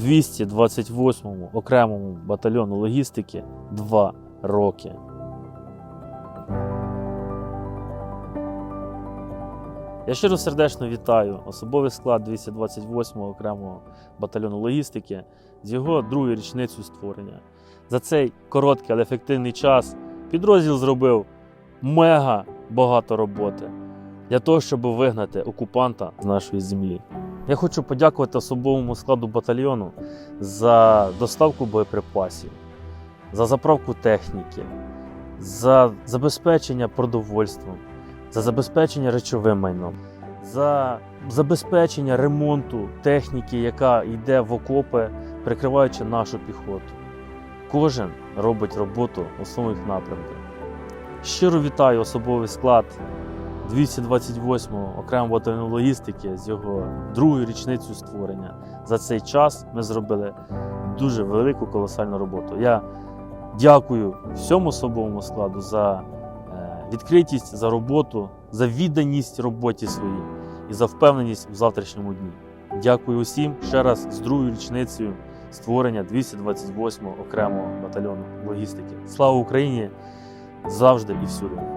228-му окремому батальйону логістики 2 роки. Я щиро сердечно вітаю особовий склад 228-го окремого батальйону логістики з його другою річницею створення. За цей короткий, але ефективний час підрозділ зробив мега багато роботи для того, щоб вигнати окупанта з нашої землі. Я хочу подякувати особовому складу батальйону за доставку боєприпасів, за заправку техніки, за забезпечення продовольством, за забезпечення речовим майном, за забезпечення ремонту техніки, яка йде в окопи, прикриваючи нашу піхоту. Кожен робить роботу у своїх напрямках. Щиро вітаю особовий склад 228-го окремого батальйону логістики з його другою річницею створення. За цей час ми зробили дуже велику колосальну роботу. Я дякую всьому особовому складу за е, відкритість, за роботу, за відданість роботі своїй і за впевненість в завтрашньому дні. Дякую усім ще раз з другою річницею створення 228-го окремого батальйону логістики. Слава Україні! Завжди і всюди!